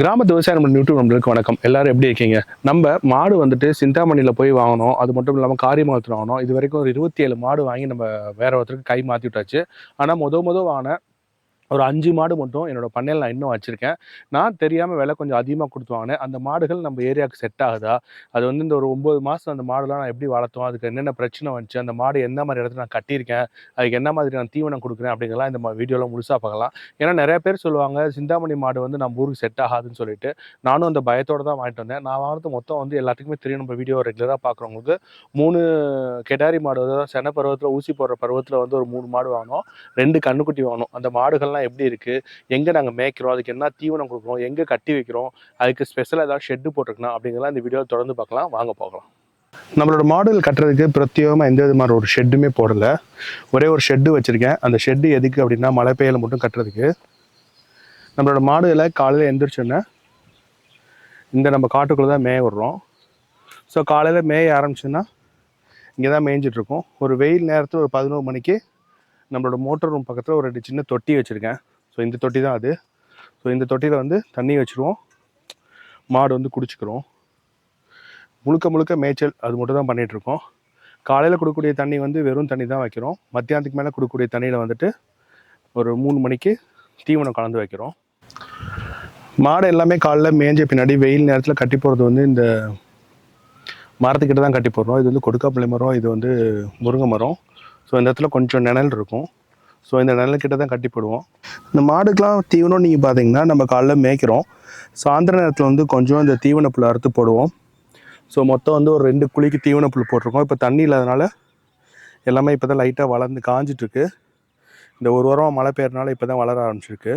கிராமத்து விவசாயம் நம்ம யூடியூப் நம்மளுக்கு வணக்கம். எல்லாரும் எப்படி இருக்கீங்க? நம்ம மாடு வந்துட்டு சிந்தாமணியில் போய் வாங்கினோம் அது மட்டும் இல்லாமல் காரியமாகத்தில் வாங்கணும். இது வரைக்கும் ஒரு இருபத்தி ஏழு மாடு வாங்கி நம்ம வேற ஒருத்தருக்கு கை மாற்றி விட்டாச்சு. ஆனால் முத முத வாங்கின ஒரு அஞ்சு மாடு மட்டும் என்னோட பண்ணையில் நான் இன்னும் வச்சுருக்கேன். நான் தெரியாமல் விலை கொஞ்சம் அதிகமாக கொடுத்து வாங்கினேன். அந்த மாடுகள் நம்ம ஏரியாவுக்கு செட் ஆகுதா? அது வந்து இந்த ஒரு ஒம்பது மாதம் அந்த மாடுலாம் நான் எப்படி வளர்த்தோம்? அதுக்கு என்னென்ன பிரச்சனை வந்துச்சு? அந்த மாடு எந்த மாதிரி இடத்துல நான் கட்டியிருக்கேன்? அதுக்கு என்ன மாதிரி நான் தீவனம் கொடுக்குறேன்? அப்படிங்கலாம் இந்த வீடியோவில் முழுசாக பார்க்கலாம். ஏன்னா நிறைய பேர் சொல்லுவாங்க சிந்தாமணி மாடு வந்து நம்ம ஊருக்கு செட் ஆகாதுன்னு சொல்லிட்டு. நானும் அந்த பயத்தோடு தான் வாங்கிட்டு வந்தேன். நான் வாங்கினது மொத்தம் வந்து எல்லாத்துக்குமே தெரியும். நம்ம வீடியோ ரெகுலராக பார்க்குறவங்களுக்கு மூணு கெடாரி மாடு அதாவது சென பருவத்தில் ஊசி போடுற பருவத்தில் வந்து ஒரு மூணு மாடு வாங்கினோம். ரெண்டு கண்ணுக்குட்டி வாங்கினோம். அந்த மாடுகள்லாம் எப்படி இருக்குது எங்கே நாங்கள் மேய்க்கிறோம்? அதுக்கு என்ன தீவனம் கொடுக்குறோம்? எங்கே கட்டி வைக்கிறோம்? அதுக்கு ஸ்பெஷலாக ஏதாவது ஷெட்டு போட்டிருக்கணும் அப்படிங்கிறலாம் இந்த வீடியோ தொடர்ந்து பார்க்கலாம். வாங்க போகலாம். நம்மளோட மாடல் கட்டுறதுக்கு பிரத்யேகமாக எந்த விதமான ஒரு ஷெட்டுமே போடலை. ஒரே ஒரு ஷெட்டு வச்சுருக்கேன். அந்த ஷெட்டு எதுக்கு அப்படின்னா மழை பெய்யல மட்டும் கட்டுறதுக்கு. நம்மளோட மாடுகளை காலையில் எந்திரிச்சோன்னே இந்த நம்ம காட்டுக்குள்ளே தான் மேய விடுறோம். ஸோ காலையில் மேய ஆரம்பிச்சோன்னா இங்கே தான் மேய்ஞ்சிட்ருக்கோம் ஒரு வெயில் நேரத்தில் ஒரு பதினோரு மணிக்கு நம்மளோட மோட்டர் ரூம் பக்கத்தில் ஒரு ரெண்டு சின்ன தொட்டி வச்சுருக்கேன். ஸோ இந்த தொட்டி தான் அது. ஸோ இந்த தொட்டியில் வந்து தண்ணி வச்சுருவோம். மாடு வந்து குடிச்சிக்கிறோம். முழுக்க முழுக்க மேய்ச்சல் அது மட்டும் தான் பண்ணிகிட்ருக்கோம் காலையில் கொடுக்கக்கூடிய தண்ணி வந்து வெறும் தண்ணி தான் வைக்கிறோம். மத்தியானத்துக்கு மேலே கொடுக்கக்கூடிய தண்ணியில் வந்துட்டு ஒரு மூணு மணிக்கு தீவனம் கலந்து வைக்கிறோம். மாடு எல்லாமே காலைல மேய்ஞ்ச பின்னாடி வெயில் நேரத்தில் கட்டி போகிறது வந்து இந்த மரத்துக்கிட்ட தான் கட்டி போடுறோம். இது வந்து கொடுக்காப்புளி மரம் இது வந்து முருங்கை மரம். ஸோ இந்த இடத்துல கொஞ்சம் நிழல் இருக்கும். ஸோ இந்த நிழல்கிட்ட தான் கட்டி போடுவோம் இந்த மாடுக்கெலாம் தீவனம் நீங்கள் பார்த்தீங்கன்னா நம்ம காலைல மேய்க்கிறோம். சாயந்தர நேரத்தில் வந்து கொஞ்சம் இந்த தீவன புல் அறுத்து போடுவோம். ஸோ மொத்தம் வந்து ஒரு ரெண்டு குழிக்கு தீவன புல் போட்டிருக்கோம். இப்போ தண்ணி இல்லாதனால எல்லாமே இப்போ தான் லைட்டாக வளர்ந்து காஞ்சிட்ருக்கு. இந்த ஒரு வாரம் மழை பெய்யறனால இப்போ தான் வளர ஆரம்பிச்சிருக்கு.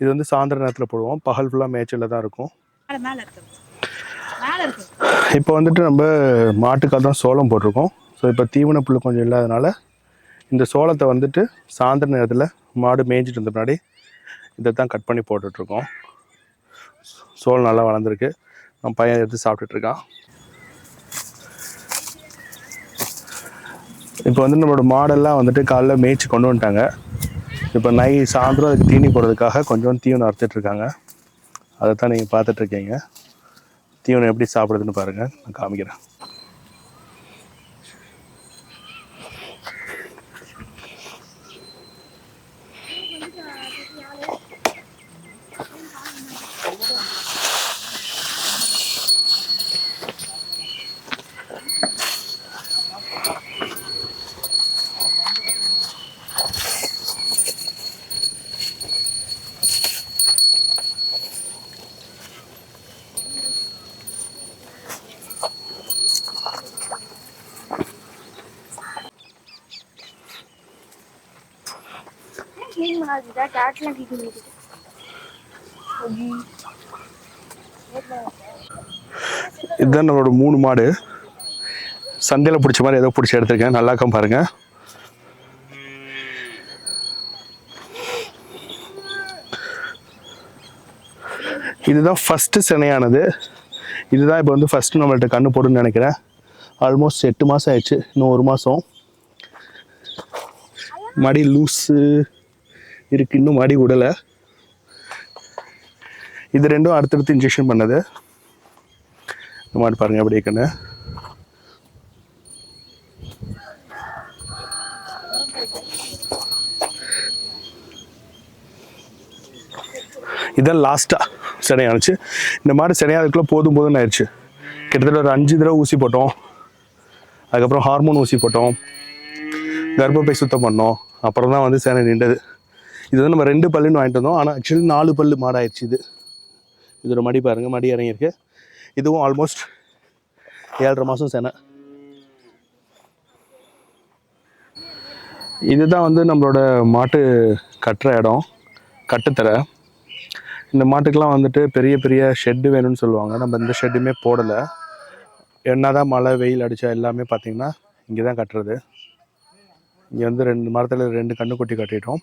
இது வந்து சாயந்தர நேரத்தில் போடுவோம். பகல் ஃபுல்லாக மேய்ச்சலில் தான் இருக்கும். இப்போ வந்துட்டு நம்ம மாட்டுக்காக தான் சோளம் போட்டிருக்கோம். ஸோ இப்போ தீவன புல் கொஞ்சம் இல்லாதனால இந்த சோளத்தை வந்துட்டு சாயந்தர நேரத்தில் மாடு மேய்ஞ்சிட்டு இருந்த பின்னாடி இதை தான் கட் பண்ணி போட்டுட்ருக்கோம். சோளம் நல்லா வளர்ந்துருக்கு. நம்ம பையன் எடுத்து சாப்பிட்டுட்டு இருக்கான். இப்போ வந்து நம்மளோட மாடெல்லாம் வந்துட்டு காலைல மேய்ச்சி கொண்டு வந்துட்டாங்க. இப்போ நை சாயந்தரம் அதுக்கு தீனி போடுறதுக்காக கொஞ்சம் தீவனம் அறுத்துட்ருக்காங்க அதை தான் நீங்கள் பார்த்துட்ருக்கீங்க தீவனம் எப்படி சாப்பிடுதுன்னு பாருங்கள் நான் காமிக்கிறேன். க்ளீன் பண்ணாதுடா டேட்லாம் க்ளீன் பண்ணிக்கிட்டு இதுதான் நம்மளோட மூணு மாடு. சந்தையில் பிடிச்ச மாதிரி ஏதோ பிடிச்சி எடுத்திருக்கேன். நல்லா இருக்கும் பாருங்கள் இதுதான் ஃபஸ்ட்டு சினையானது. இதுதான் இப்போ வந்து ஃபஸ்ட்டு நம்மள்ட்ட கண்ணு போடுன்னு நினைக்கிறேன். ஆல்மோஸ்ட் எட்டு மாதம் ஆயிடுச்சு. இன்னும் ஒரு மாதம் மடி லூஸு இருக்கு. இன்னும் மாடி விடலை இது ரெண்டும் அடுத்தடுத்து இன்ஜெக்ஷன் பண்ணது. இந்த மாடு பாருங்க எப்படி இருக்குன்னு. இதான் லாஸ்ட்டாக சினையானுச்சு இந்த மாதிரி சினையாதுக்குள்ளே போதும் போதும்னு ஆயிடுச்சு. கிட்டத்தட்ட ஒரு அஞ்சு தடவை ஊசி போட்டோம். அதுக்கப்புறம் ஹார்மோன் ஊசி போட்டோம். கர்ப்பப்பை சுத்தம் பண்ணோம். அப்புறம் தான் வந்து சேனை நின்றது. இது வந்து நம்ம ரெண்டு பல்லுன்னு வாங்கிட்டு வந்தோம். ஆனால் ஆக்சுவலி நாலு பல்லு மாடு ஆயிடுச்சு இது. இதோட மடி பாருங்கள் மடி இறங்கியிருக்கு. இதுவும் ஆல்மோஸ்ட் ஏழரை மாதம் சேனை. இதுதான் வந்து நம்மளோட மாட்டு கட்டுற இடம் கட்டுத்தரை. இந்த மாட்டுக்கெலாம் வந்துட்டு பெரிய பெரிய ஷெட்டு வேணும்னு சொல்லுவாங்க. நம்ம இந்த ஷெட்டுமே போடலை. என்ன தான் மழை வெயில் அடித்தா எல்லாமே பார்த்திங்கன்னா இங்கே தான் கட்டுறது. இங்கே வந்து ரெண்டு மரத்தில் ரெண்டு கண்ணுக்குட்டி கட்டிட்டோம்.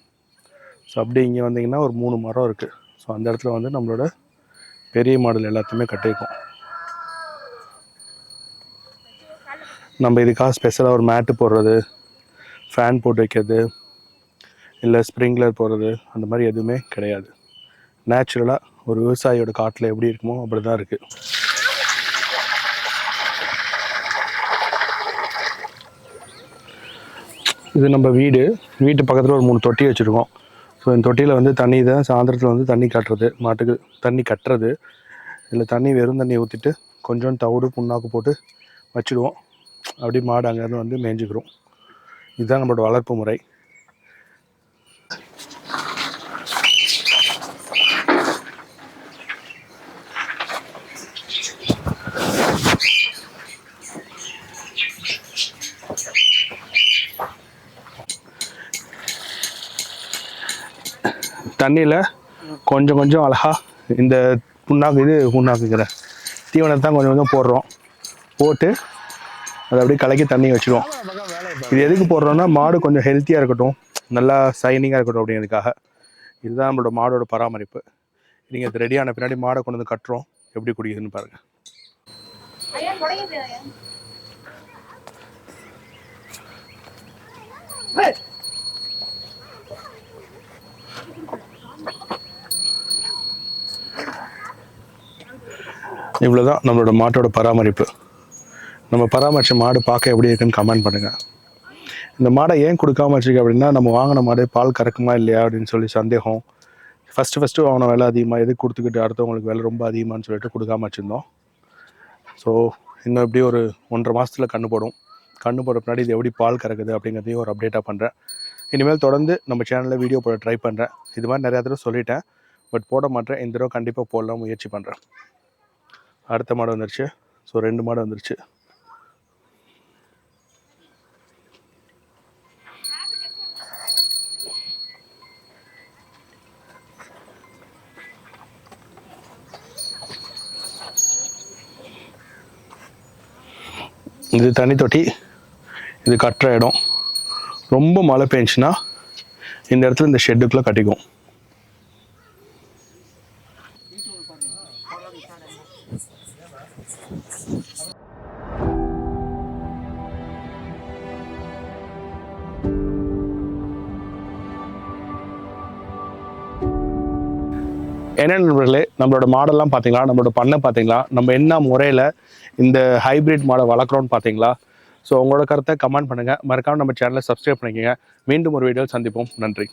ஸோ அப்படியே இங்கே வந்தீங்கன்னா ஒரு மூணு மரம் இருக்குது ஸோ அந்த இடத்துல வந்து நம்மளோட பெரிய மாடல் எல்லாத்தையுமே கட்டியிருக்கோம் நம்ம இதுக்காக ஸ்பெஷலாக ஒரு மேட்டு போடுறது ஃபேன் போட்டு வைக்கிறது இல்லை ஸ்ப்ரிங்க்லர் போடுறது அந்த மாதிரி எதுவுமே கிடையாது. நேச்சுரலாக ஒரு விவசாயியோட காட்டில் எப்படி இருக்குமோ அப்படி தான் இருக்குது இது நம்ம வீடு. வீட்டு பக்கத்தில் ஒரு மூணு தொட்டி வச்சுருக்கோம். ஸோ இந்த தொட்டியில் வந்து தண்ணி தான் சாயந்தரத்தில் வந்து தண்ணி கட்டுறது மாட்டுக்கு தண்ணி கட்டுறது. இதில் தண்ணி வெறும் தண்ணி ஊற்றிட்டு கொஞ்சம் தவிடு புண்ணாக்கு போட்டு வச்சுடுவோம். அப்படி மாடு அங்கேருந்து வந்து மேய்ஞ்சிக்கிறோம். இதுதான் நம்மளோட வளர்ப்பு முறை. தண்ணியில் கொஞ்சம் கொஞ்சம் அழகா இந்த புண்ணாக்கு இது புண்ணாக்குங்கிற தீவனத்தை தான் கொஞ்சம் கொஞ்சம் போடுறோம். போட்டு அதை அப்படியே கலக்கி தண்ணி வச்சுருவோம். இது எதுக்கு போடுறோம்னா மாடு கொஞ்சம் ஹெல்த்தியாக இருக்கட்டும். நல்லா சைனிங்காக இருக்கட்டும் அப்படிங்கிறதுக்காக. இதுதான் நம்மளோட மாடோட பராமரிப்பு. நீங்கள் இது ரெடியான பின்னாடி மாடை கொண்டு வந்து கட்டுறோம். எப்படி குடிக்குதுன்னு பாருங்கள் ஐயா இவ்வளோ தான் இவ்வளோதான் நம்மளோட மாட்டோட பராமரிப்பு. நம்ம பராமரித்த மாடு பார்க்க எப்படி இருக்குன்னு கமெண்ட் பண்ணுங்கள் இந்த மாடை ஏன் கொடுக்காம வச்சுருக்கு அப்படின்னா நம்ம வாங்கின மாடு பால் கறக்குமா இல்லையா அப்படின்னு சொல்லி சந்தேகம். ஃபஸ்ட்டு ஃபஸ்ட்டு வாங்கின விலை அதிகமாக எது கொடுத்துக்கிட்டு அடுத்தவங்களுக்கு விலை ரொம்ப அதிகமான்னு சொல்லிட்டு கொடுக்காம வச்சுருந்தோம். ஸோ இன்னும் எப்படி ஒரு ஒன்றரை மாதத்தில் கண்ணு போடும். கண்ணு போட பின்னாடி இது எப்படி பால் கறக்குது அப்படிங்கிறதையும் ஒரு அப்டேட்டாக பண்ணுறேன் இனிமேல் தொடர்ந்து நம்ம சேனலில் வீடியோ போட ட்ரை பண்ணுறேன் இது மாதிரி நிறையா தடவை சொல்லிட்டேன். பட் போட மாட்டேன். இந்த தடவை கண்டிப்பாக போடலாம் முயற்சி பண்ணுறேன் அடுத்த மாடு வந்துருச்சு. ஸோ ரெண்டு மாடு வந்துருச்சு. இது தனி தொட்டி இது கட்டுற இடம். ரொம்ப மழை பெஞ்சுன்னா இந்த இடத்துல இந்த ஷெட்டுக்குள்ளே கட்டிக்கும். என்ன நண்பர்களே நம்மளோட மாடெல்லாம் பார்த்தீங்களா நம்மளோட பண்ணை பார்த்தீங்களா நம்ம என்ன முறையில் இந்த ஹைபிரிட் மாடை வளர்க்குறோன்னு பார்த்தீங்களா ஸோ உங்களோட கருத்தை கமெண்ட் பண்ணுங்கள் மறக்காம நம்ம சேனலை சப்ஸ்கிரைப் பண்ணிக்கோங்க. மீண்டும் ஒரு வீடியோவில் சந்திப்போம். நன்றி.